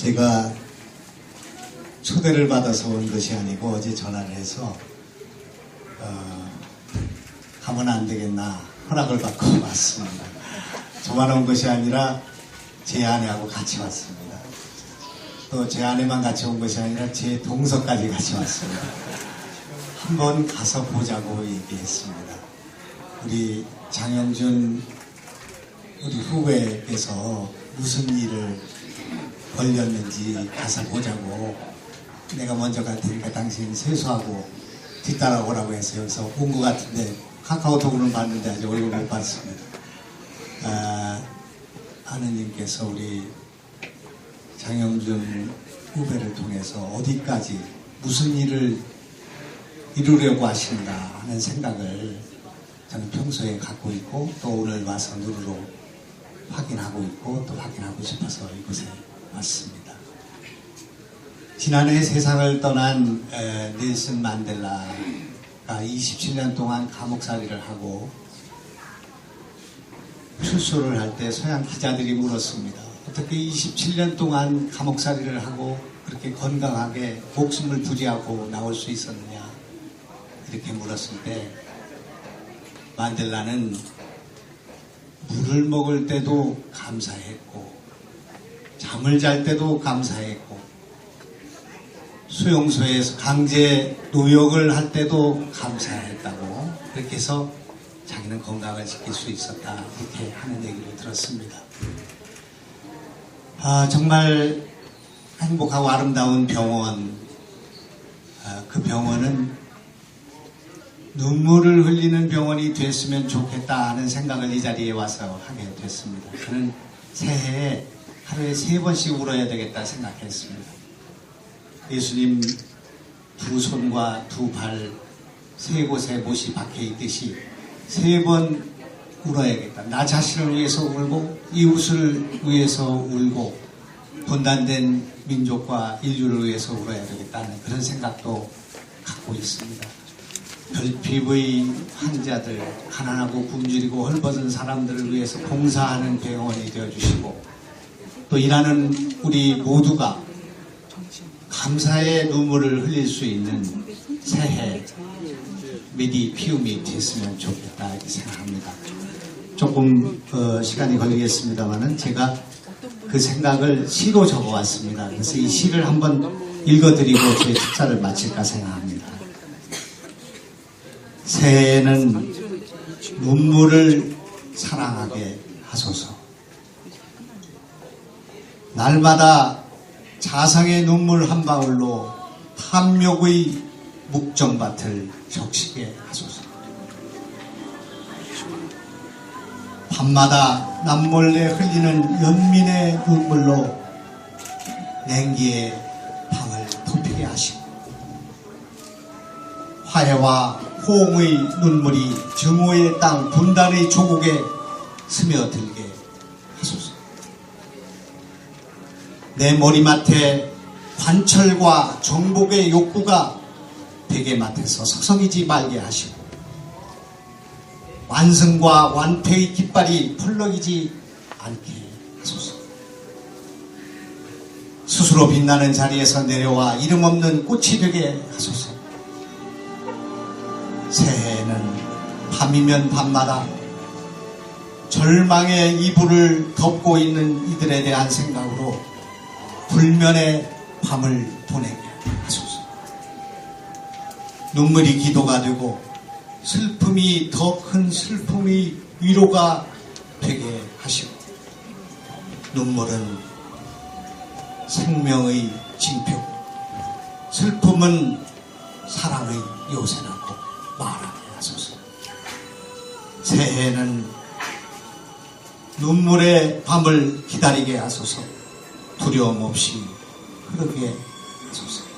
제가 초대를 받아서 온 것이 아니고 어제 전화를 해서 어, 가면 안 되겠나 허락을 받고 왔습니다. 저만 온 것이 아니라 제 아내하고 같이 왔습니다. 또 제 아내만 같이 온 것이 아니라 제 동서까지 같이 왔습니다. 한번 가서 보자고 얘기했습니다. 우리 장영준 우리 후배께서 무슨 일을 벌렸는지 가서 보자고 내가 먼저 갈 테니까 당신 세수하고 뒤따라오라고 해서 여기서 온 것 같은데 카카오톡으로는 봤는데 아직 얼굴 못 봤습니다. 아, 하느님께서 우리 장영준 후배를 통해서 어디까지 무슨 일을 이루려고 하신가 하는 생각을 저는 평소에 갖고 있고 또 오늘 와서 눈으로 확인하고 있고 또 확인하고 싶어서 이곳에 왔습니다. 지난해 세상을 떠난 에, 넬슨 만델라가 27년 동안 감옥살이를 하고 출소를 할 때 서양 기자들이 물었습니다. 어떻게 27년 동안 감옥살이를 하고 그렇게 건강하게 목숨을 부지하고 나올 수 있었느냐 이렇게 물었을 때 만델라는 물을 먹을 때도 감사했고 잠을 잘 때도 감사했고 수용소에서 강제 노역을 할 때도 감사했다고 그렇게 해서 자기는 건강을 지킬 수 있었다 이렇게 하는 얘기를 들었습니다. 아 정말 행복하고 아름다운 병원 아, 그 병원은 눈물을 흘리는 병원이 됐으면 좋겠다 하는 생각을 이 자리에 와서 하게 됐습니다. 저는 새해에 하루에 세 번씩 울어야 되겠다 생각했습니다. 예수님 두 손과 두 발 세 곳에 못이 박혀 있듯이 세 번 울어야겠다. 나 자신을 위해서 울고 이웃을 위해서 울고 분단된 민족과 인류를 위해서 울어야 되겠다는 그런 생각도 갖고 있습니다. 별피부의 환자들, 가난하고 굶주리고 헐벗은 사람들을 위해서 봉사하는 병원이 되어주시고 또 일하는 우리 모두가 감사의 눈물을 흘릴 수 있는 새해 미디 피움이 됐으면 좋겠다 이렇게 생각합니다. 조금 어, 시간이 걸리겠습니다만은 제가 그 생각을 시로 적어왔습니다. 그래서 이 시를 한번 읽어드리고 제 축사를 마칠까 생각합니다. 새해에는 눈물을 사랑하게 하소서. 날마다 자상의 눈물 한 방울로 탐욕의 묵정밭을 적시게 하소서. 밤마다 남몰래 흘리는 연민의 눈물로 냉기의 방을 덮이게 하시고 화해와 호응의 눈물이 증오의 땅 분단의 조국에 스며들게 내 머리맡에 관철과 정복의 욕구가 베개맡에서 서성이지 말게 하시고 완승과 완패의 깃발이 펄럭이지 않게 하소서. 스스로 빛나는 자리에서 내려와 이름 없는 꽃이 되게 하소서. 새해에는 밤이면 밤마다 절망의 이불을 덮고 있는 이들에 대한 생각으로 불면의 밤을 보내게 하소서. 눈물이 기도가 되고 슬픔이 더 큰 슬픔이 위로가 되게 하시고 눈물은 생명의 징표 슬픔은 사랑의 요새라고 말하게 하소서 새해에는 눈물의 밤을 기다리게 하소서 두려움 없이 흐르게 하소서